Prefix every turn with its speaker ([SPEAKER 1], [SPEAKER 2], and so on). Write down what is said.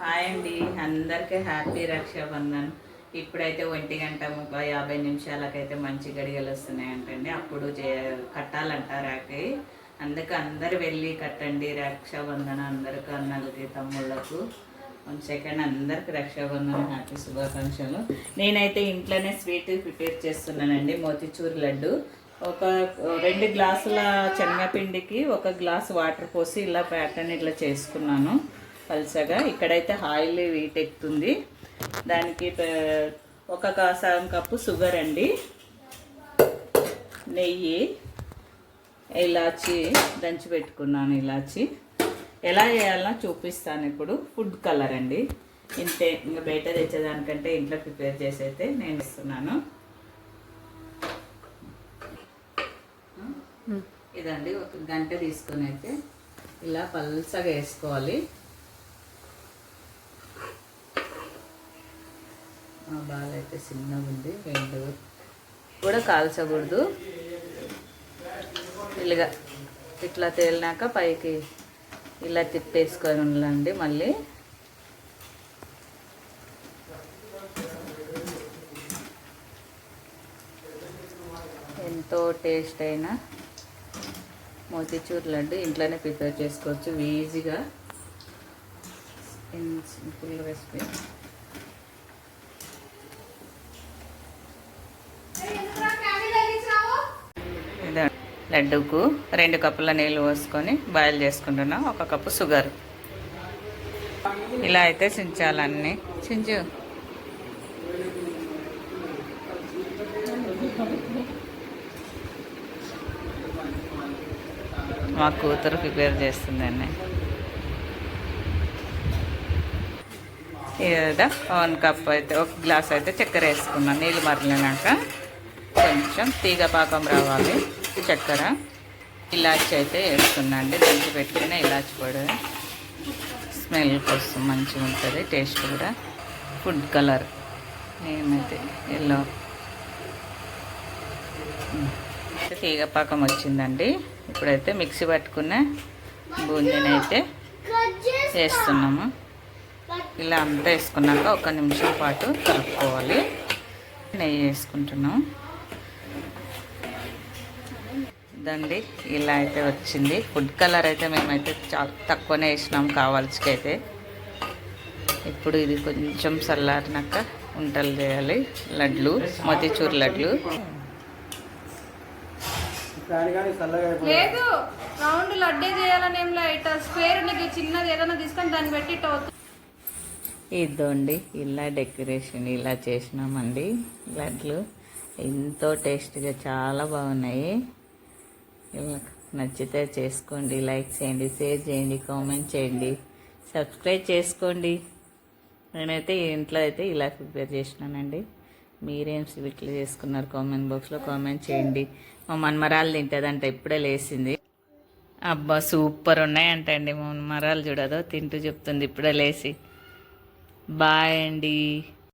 [SPEAKER 1] Hi అండి. అందరికీ happy Rakshabandhan. ఇప్పుడైతే ఒంటి గంట ముప్పై యాభై నిమిషాలకైతే మంచి గడియలు వస్తున్నాయంటండి. అప్పుడు చే కట్టాలంట రాకి అందుకే అందరు వెళ్ళి కట్టండి రక్షాబంధన అందరికీ అన్నలకి తమ్ముళ్ళకు. వన్ సెకండ్ అందరికి రక్షాబంధన హ్యాపీ శుభాకాంక్షలు. నేనైతే ఇంట్లోనే స్వీట్ ప్రిపేర్ చేస్తున్నానండి మోతిచూర్ లడ్డు. ఒక రెండు గ్లాసుల శనగపిండికి ఒక గ్లాస్ వాటర్ పోసి ఇలా ప్యాటర్న్ ఇట్లా చేసుకున్నాను. పల్చగా. ఇక్కడైతే ఆయిల్ వీట్ ఎక్కుతుంది. దానికి ఒక కా- సగం కప్పు షుగర్ అండి. నెయ్యి ఇలాచి దంచి పెట్టుకున్నాను ఇలాచి. ఎలా చేయాలో చూపిస్తాను ఇప్పుడు. ఫుడ్ కలర్ అండి. ఇంతే ఇంకా బయట తెచ్చేదానికంటే ఇంట్లో ప్రిపేర్ చేసి అయితే నేను ఇస్తున్నాను. ఇదండి ఒక గంట తీసుకొని అయితే ఇలా పల్సగా వేసుకోవాలి. బాల్ అయితే చిన్నగా ఉంది రెండు కూడా కాల్చకూడదు. ఇలాగా ఇట్లా తేలినాక పైకి ఇలా తిప్పేసుకొని ఉండండి మళ్ళీ. ఎంతో టేస్ట్ అయిన మోతిచూర్ లడ్డు ఇంట్లోనే ప్రిపేర్ చేసుకోవచ్చు ఈజీగా. సింపుల్ రెసిపీ ఇదే లడ్డూకు రెండు కప్పుల నీళ్ళు పోసుకొని బాయిల్ చేసుకుంటున్నాం. ఒక కప్పు షుగర్ ఇలా అయితే చించాలన్నీ చించు. మా కూతురు ప్రిపేర్ చేస్తుందండి ఇదా వన్ కప్ అయితే ఒక గ్లాస్ అయితే చక్కెర వేసుకున్నాను నీళ్ళు మరలినాక కొంచెం తీగ పాకం రావాలి. చక్కెర ఇలాచి అయితే వేసుకున్నాండి దంచి పెట్టుకున్న ఇలాచి పొడి స్మెల్ కోసం మంచిగా ఉంటుంది టేస్ట్ కూడా. ఫుడ్ కలర్ ఏమైతే ఎల్లో. తీగ పాకం వచ్చిందండి. ఇప్పుడైతే మిక్సీ పట్టుకున్న బూందీని అయితే వేస్తున్నాము. ఇలా అంతా వేసుకున్నాక ఒక నిమిషం పాటు కలుపుకోవాలి. నెయ్యి వేసుకుంటున్నాం. ఇదండి ఇలా అయితే వచ్చింది. ఫుడ్ కలర్ అయితే మేమైతే చాలా తక్కువనే వేసినాం కావాల్సికైతే. ఇప్పుడు ఇది కొంచెం చల్లారినాక ఉంటలు చేయాలి. లడ్లు మోతీచూర్ లడ్లు.
[SPEAKER 2] లేదు రౌండ్ లడ్డే చేయాలని ఏం స్క్వేర్ నీకు చిన్నది ఏదైనా తీసుకొని దాన్ని పెట్టి.
[SPEAKER 1] ఇదండి ఇలా డెకరేషన్ ఇలా చేసినామండి లడ్లు. ఎంతో టేస్టీగా చాలా బాగున్నాయి. నచ్చితే చేసుకోండి లైక్ చేయండి షేర్ చేయండి కామెంట్ చేయండి సబ్స్క్రైబ్ చేసుకోండి. నేనైతే ఇంట్లో అయితే ఇలా ప్రిపేర్ చేసినానండి. మీరేం స్వీట్లు చేసుకున్నారు కామెంట్ బాక్స్లో కామెంట్ చేయండి. మా మన్మరాలు తింటుందంట ఇప్పుడే లేచింది. అబ్బా సూపర్ ఉన్నాయంటండి మా మన్మరాలు చూడదో తింటూ చెప్తుంది ఇప్పుడే లేచి. బాయ్ అండి.